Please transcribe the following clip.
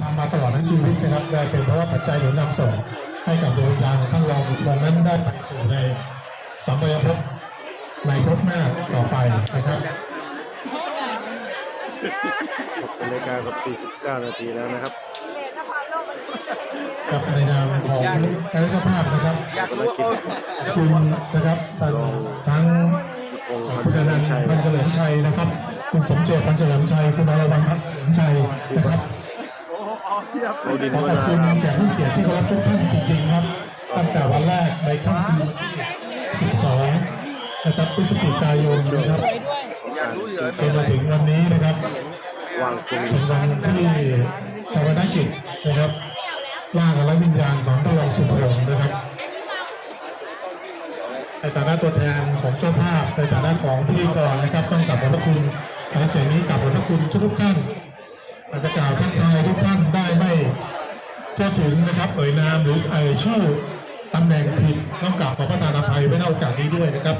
ทำมาตลอดทั้งชีวิตนะครับได้เป็นเพราะว่าปัจจัยหนุนนำส่ง ให้กับดวงวิญญาณของท่านรองสุพงษ์นั้นได้ไปสู่ในสัมปยภพในภพหน้าต่อไปนะครับเป็นรายการกับ 49 นาทีแล้วนะครับกับในนามของการสภาพนะครับภารกิจขอบคุณนะครับท่านทั้งพงศ์พันคุณอนันต์ชัยพันเฉลิมชัยนะครับ คุณสมเจตพันเฉลิมชัย คุณอรวรรณพันเฉลิมชัยนะครับ เขาดินขอขอบคุณแขกผู้เกียรติที่เคารพทุกท่านจริงๆครับ ตั้งแต่วันแรกในค่ำคืนวันที่ 12 นะครับพฤศจิกายนนะครับจนมาถึงวันนี้นะครับเป็นวันที่ชาวนากิจนะครับร่างและวิญญาณของตลองสุพงศ์นะครับในฐานะตัวแทนของเจ้าภาพในฐานะของพิธีกรนะครับ ต้องกลับขอบพระคุณในเสียงนี้กลับขอบพระคุณทุกท่านอาจจะกล่าวทักทายทุกท่านได้ไม่ ทั่วถึงนะครับเอ่ยนามหรือเอ่ยชื่อตำแหน่งผิดต้องกลับขอประทานอภัยไว้ในโอกาสนี้ด้วยนะครับ